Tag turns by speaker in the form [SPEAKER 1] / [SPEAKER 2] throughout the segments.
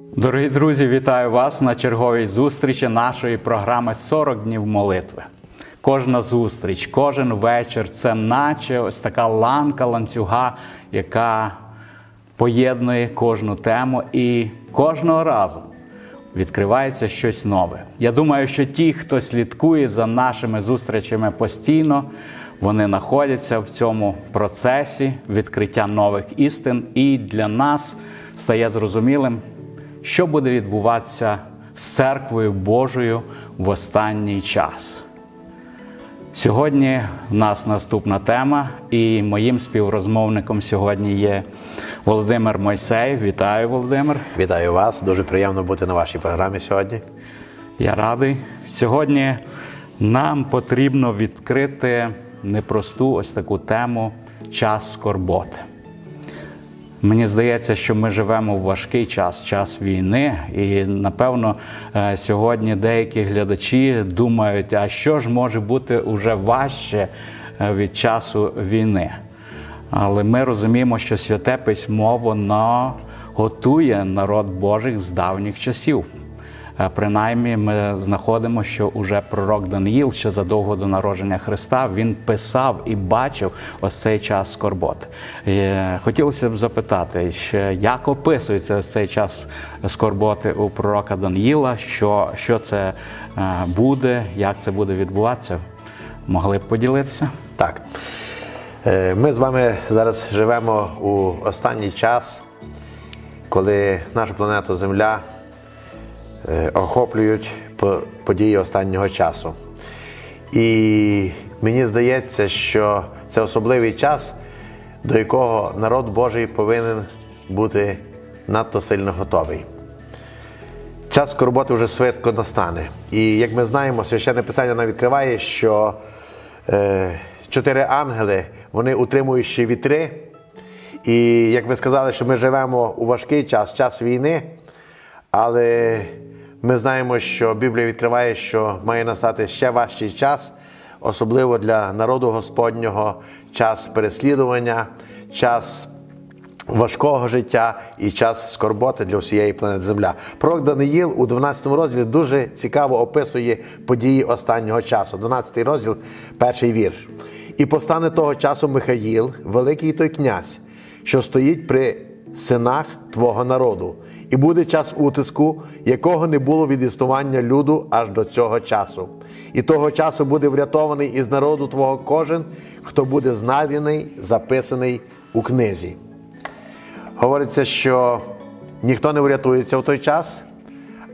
[SPEAKER 1] Дорогі друзі, вітаю вас на черговій зустрічі нашої програми «40 днів молитви. Кожна зустріч, кожен вечір це наче ось така ланка ланцюга, яка поєднує кожну тему і кожного разу відкривається щось нове. Я думаю, що ті, хто слідкує за нашими зустрічами постійно, вони знаходяться в цьому процесі відкриття нових істин, і для нас стає зрозумілим, що буде відбуватися з церквою Божою в останній час. Сьогодні в нас наступна тема, і моїм співрозмовником сьогодні є Володимир Мойсеєв. Вітаю, Володимир.
[SPEAKER 2] Вітаю вас. Дуже приємно бути на вашій програмі сьогодні.
[SPEAKER 1] Я радий. Сьогодні нам потрібно відкрити непросту ось таку тему час скорботи. Мені здається, що ми живемо в важкий час, час війни, і напевно е, сьогодні деякі глядачі думають, а що ж може бути уже важче е, від часу війни. Але ми розуміємо, що святе письмо воно готує народ Божий з давніх часів. Е, Принаймні, ми знаходимо, що уже пророк Даниїл ще задовго до народження Христа він писав і бачив ось цей час скорботи. Е, Хотілося б запитати, як описується ось цей час скорботи у пророка Даниїла, що, що це е, буде, як це буде відбуватися? Могли б поділитися?
[SPEAKER 2] Так. Ми з вами зараз живемо у останній час, коли нашу планету Земля охоплюють події останнього часу. І мені здається, що це особливий час, до якого народ Божий повинен бути надто сильно готовий. Час скорботи вже швидко настане. І як ми знаємо, священне писання нам відкриває, що е, чотири ангели вони утримуючі вітри. І як ви сказали, що ми живемо у важкий час, час війни, але ми знаємо, що Біблія відкриває, що має настати ще важчий час, особливо для народу Господнього, час переслідування, час важкого життя і час скорботи для всієї планети Земля. Пророк Даниїл у 12 розділі дуже цікаво описує події останнього часу. 12 розділ, перший вірш. І постане того часу Михаїл, великий той князь, що стоїть при синах твого народу, і буде час утиску, якого не було від існування люду аж до цього часу. І того часу буде врятований із народу твого кожен, хто буде знайдений, записаний у книзі. Говориться, що ніхто не врятується в той час,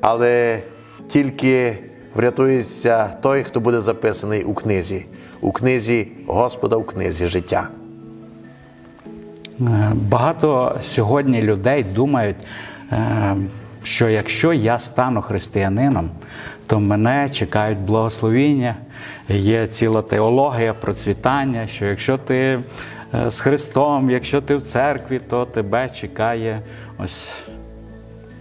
[SPEAKER 2] але тільки врятується той, хто буде записаний у книзі, у книзі Господа, у книзі життя.
[SPEAKER 1] Е, Багато сьогодні людей думають, е, що якщо я стану християнином, то мене чекають благословіння, є ціла теологія процвітання, що якщо ти е, з Христом, якщо ти в церкві, то тебе чекає ось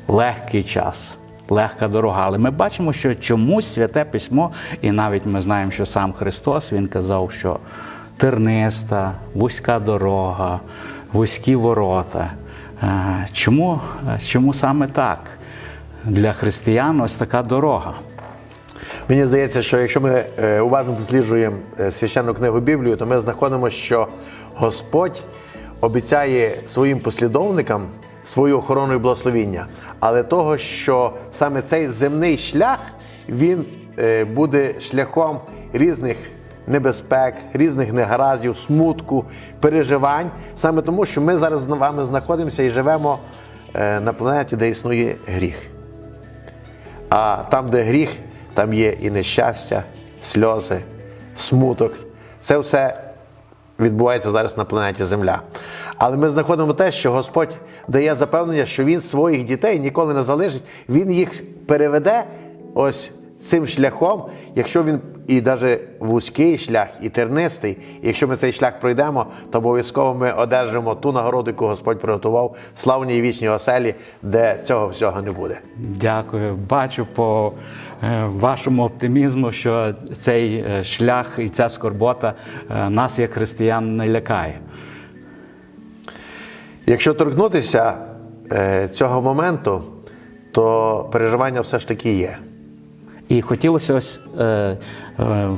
[SPEAKER 1] легкий час, легка дорога. Але ми бачимо, що чомусь святе письмо, і навіть ми знаємо, що сам Христос Він казав, що терниста, вузька дорога, вузькі ворота. Е, Чому, чому саме так? Для християн ось така дорога.
[SPEAKER 2] Мені здається, що якщо ми е, уважно досліджуємо е, священну книгу Біблію, то ми знаходимо, що Господь обіцяє своїм послідовникам свою охорону і благословіння, але того, що саме цей земний шлях він буде шляхом різних небезпек, різних негараздів, смутку, переживань, саме тому, що ми зараз з вами знаходимося і живемо е, на планеті, де існує гріх. А там, де гріх, там є і нещастя, сльози, смуток. Це все відбувається зараз на планеті Земля. Але ми знаходимо те, що Господь дає запевнення, що Він своїх дітей ніколи не залишить, Він їх переведе ось цим шляхом, якщо він і навіть вузький шлях, і тернистий, і якщо ми цей шлях пройдемо, то обов'язково ми одержимо ту нагороду, яку Господь приготував славній і вічній оселі, де цього всього не буде.
[SPEAKER 1] Дякую. Бачу по е, вашому оптимізму, що цей е, шлях і ця скорбота е, нас, як християн, не лякає.
[SPEAKER 2] Якщо торкнутися цього моменту, то переживання все ж таки є.
[SPEAKER 1] І хотілося ось е, е,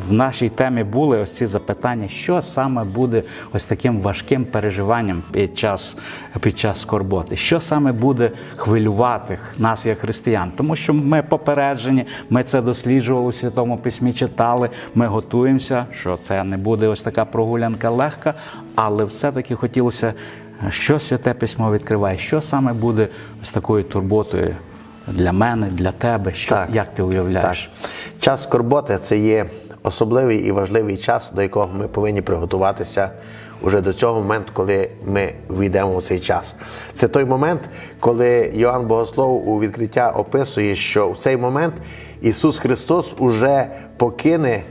[SPEAKER 1] в нашій темі були ось ці запитання, що саме буде ось таким важким переживанням під час, під час скорботи, що саме буде хвилювати нас, як християн, тому що ми попереджені, ми це досліджували у Святому Письмі, читали, ми готуємося, що це не буде ось така прогулянка легка, але все-таки хотілося, що святе письмо відкриває, що саме буде ось такою турботою для мене, для тебе, що
[SPEAKER 2] Так.
[SPEAKER 1] як ти уявляєш?
[SPEAKER 2] Так. Час скорботи це є особливий і важливий час, до якого ми повинні приготуватися уже до цього моменту, коли ми війдемо у цей час. Це той момент, коли Йоанн Богослов у відкриття описує, що в цей момент Ісус Христос уже покине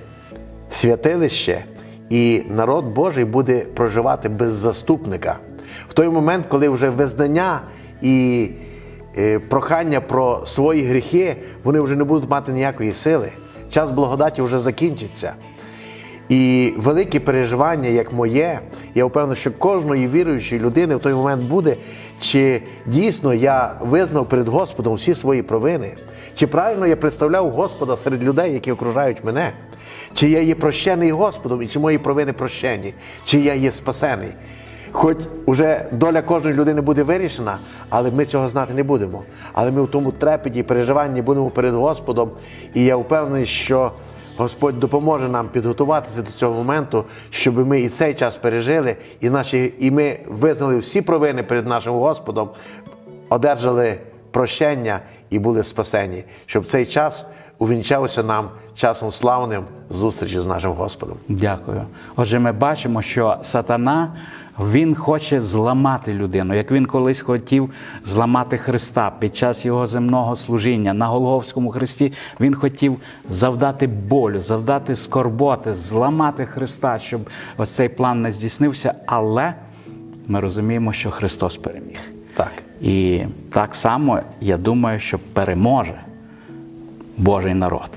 [SPEAKER 2] святилище, і народ Божий буде проживати без заступника. В той момент, коли вже визнання і прохання про свої гріхи, вони вже не будуть мати ніякої сили. Час благодаті вже закінчиться. І велике переживання, як моє, я впевнений, що кожної віруючої людини в той момент буде, чи дійсно я визнав перед Господом всі свої провини, чи правильно я представляв Господа серед людей, які окружають мене, чи я є прощений Господом, і чи мої провини прощені, чи я є спасений. Хоч уже доля кожної людини буде вирішена, але ми цього знати не будемо. Але ми в тому трепеті і переживанні будемо перед Господом. І я впевнений, що Господь допоможе нам підготуватися до цього моменту, щоб ми і цей час пережили, і наші, і ми визнали всі провини перед нашим Господом, одержали прощення і були спасені, щоб цей час увінчався нам часом славним зустрічі з нашим Господом.
[SPEAKER 1] Дякую. Отже, ми бачимо, що сатана він хоче зламати людину, як він колись хотів зламати Христа під час його земного служіння на Голговському хресті. Він хотів завдати болю, завдати скорботи, зламати Христа, щоб ось цей план не здійснився. Але ми розуміємо, що Христос переміг.
[SPEAKER 2] Так.
[SPEAKER 1] І так само я думаю, що переможе Божий народ.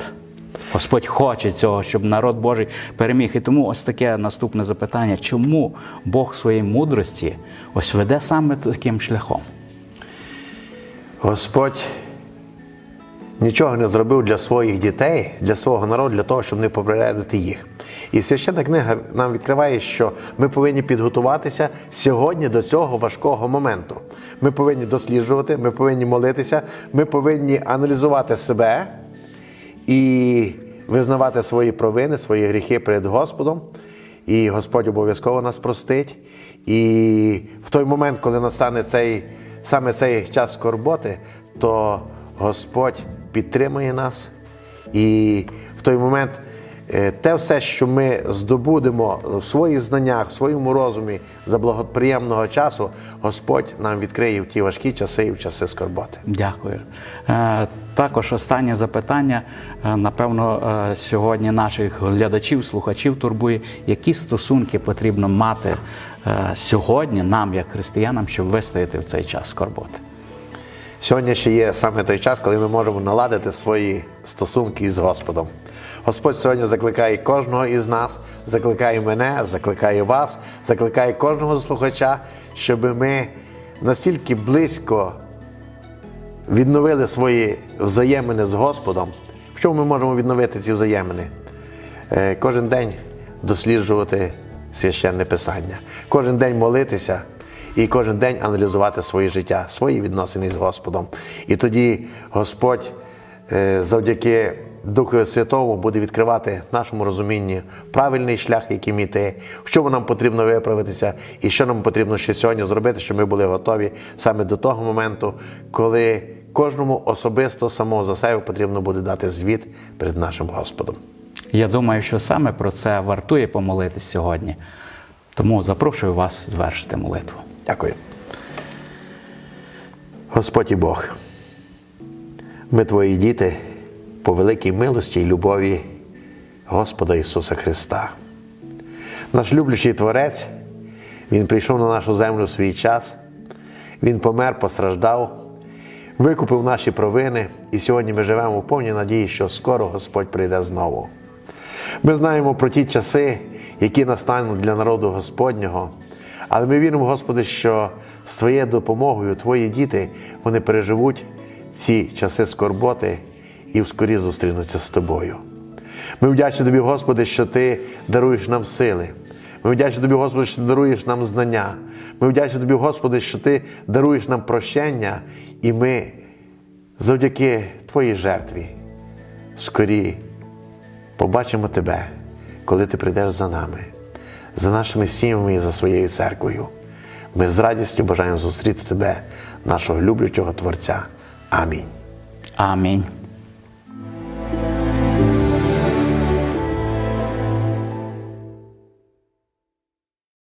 [SPEAKER 1] Господь хоче цього, щоб народ Божий переміг. І тому ось таке наступне запитання: чому Бог в своїй мудрості ось веде саме таким шляхом?
[SPEAKER 2] Господь нічого не зробив для своїх дітей, для свого народу, для того, щоб не попередити їх. І священна книга нам відкриває, що ми повинні підготуватися сьогодні до цього важкого моменту. Ми повинні досліджувати, ми повинні молитися, ми повинні аналізувати себе і визнавати свої провини, свої гріхи перед Господом. І Господь обов'язково нас простить. І в той момент, коли настане цей, саме цей час скорботи, то Господь підтримує нас. І в той момент те все, що ми здобудемо в своїх знаннях, в своєму розумі за благоприємного часу, Господь нам відкриє в ті важкі часи і в часи скорботи.
[SPEAKER 1] Дякую. Е, Також останнє запитання, е, напевно, е, сьогодні наших глядачів, слухачів турбує, які стосунки потрібно мати е, сьогодні нам, як християнам, щоб вистояти в цей час скорботи.
[SPEAKER 2] Сьогодні ще є саме той час, коли ми можемо наладити свої стосунки із Господом. Господь сьогодні закликає кожного із нас, закликає мене, закликає вас, закликає кожного слухача, щоб ми настільки близько відновили свої взаємини з Господом. В чому ми можемо відновити ці взаємини? Е, Кожен день досліджувати священне писання, кожен день молитися і кожен день аналізувати своє життя, свої відносини з Господом. І тоді Господь е, завдяки Духу Святому буде відкривати в нашому розумінні правильний шлях, яким іти, в чому нам потрібно виправитися, і що нам потрібно ще сьогодні зробити, щоб ми були готові саме до того моменту, коли кожному особисто самого за себе потрібно буде дати звіт перед нашим Господом.
[SPEAKER 1] Я думаю, що саме про це вартує помолитись сьогодні. Тому запрошую вас звершити молитву.
[SPEAKER 2] Дякую. Господь і Бог, ми твої діти по великій милості і любові Господа Ісуса Христа. Наш люблячий Творець, Він прийшов на нашу землю в свій час, Він помер, постраждав, викупив наші провини, і сьогодні ми живемо у повній надії, що скоро Господь прийде знову. Ми знаємо про ті часи, які настануть для народу Господнього. Але ми віримо, Господи, що з Твоєю допомогою Твої діти вони переживуть ці часи скорботи і вскорі зустрінуться з тобою. Ми вдячні тобі, Господи, що Ти даруєш нам сили. Ми вдячні тобі, Господи, що ти даруєш нам знання. Ми вдячні тобі, Господи, що Ти даруєш нам прощення, і ми завдяки Твоїй жертві скорі побачимо Тебе, коли Ти прийдеш за нами, за нашими сім'ями і за своєю церквою. Ми з радістю бажаємо зустріти Тебе, нашого люблячого Творця. Амінь.
[SPEAKER 1] Амінь.